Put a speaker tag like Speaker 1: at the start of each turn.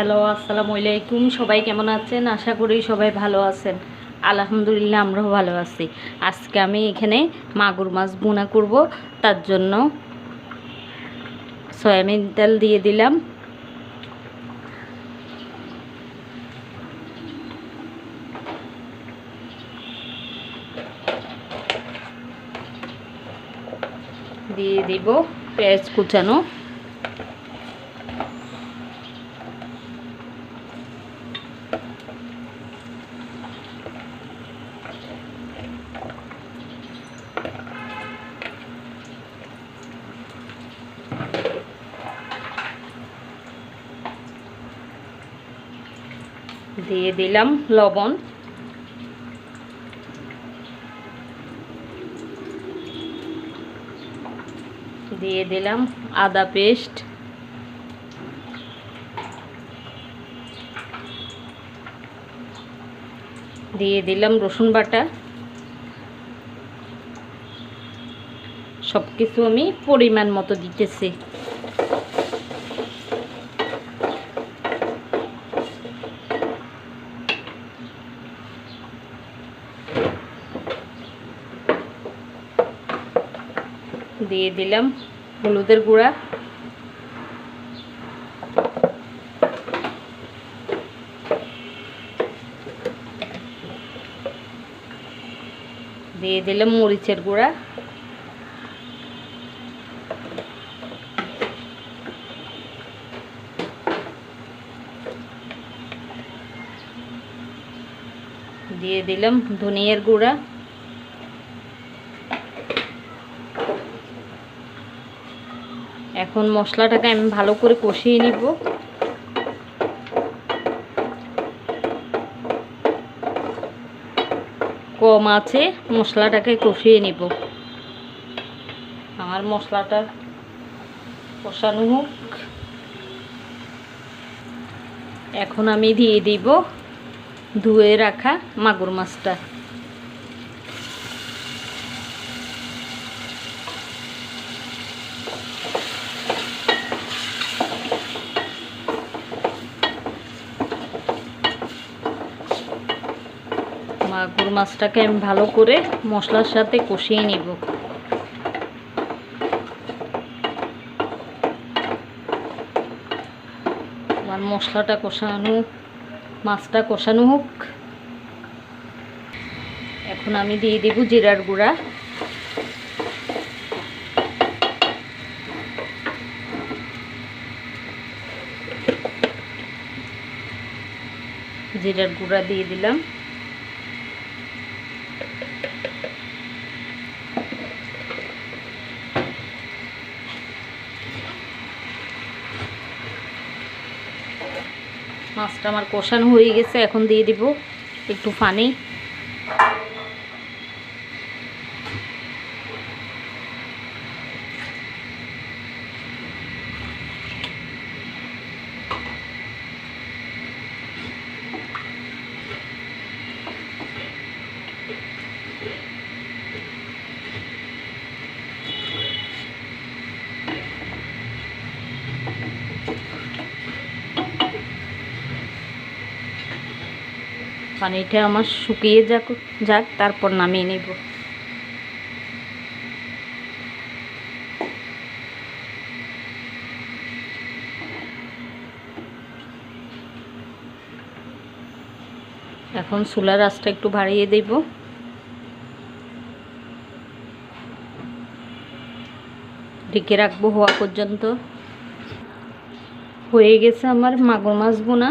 Speaker 1: Hello, আসসালামু আলাইকুম। সবাই কেমন আছেন? আশা করি সবাই ভালো আছেন। আলহামদুলিল্লাহ, আমরাও ভালো আছি। আজকে আমি এখানে মাগুর মাছ বোনা করব। তার জন্য সয়াবিন তেল দিয়ে দিলাম। দিয়ে দিব পেঁয়াজ কুচানো। দিয়ে দিলাম লবণ। দিয়ে দিলাম আদা পেস্ট। দিয়ে দিলাম রসুন বাটা। সব কিছু আমি পরিমাণ মতো দিতেছি। দিয়ে দিলাম হলুদের গুঁড়া। দিয়ে দিলাম মরিচের গুঁড়া। দিয়ে দিলাম ধনিয়ার গুঁড়া। এখন মশলাটাকে আমি ভালো করে কষিয়ে নিব। কম আছে, মশলাটাকে কষিয়ে নেব। আমার মশলাটা কষানো হোক। এখন আমি দিয়ে দিব ধুয়ে রাখা মাগুর মাছটা। মাগুর মাছটাকে আমি ভালো করে মশলার সাথে কষিয়ে নিব। আমার মশলাটা কষানো, মাছটা কষানো হোক। এখন আমি দিয়ে দেব জিরার গুঁড়া। জিরার গুঁড়া দিয়ে দিলাম। মাছটা আমার কষানো হয়ে গেছে এখন দিয়ে দিব একটু পানি। পানিটা আমার শুকিয়ে যাক যাক, তারপর নামিয়ে নেব। এখন চুলার আঁচটা একটু বাড়িয়ে দেব। ঢেকে রাখব হওয়া পর্যন্ত। হয়ে গেছে আমার মাগুর মাছ বোনা।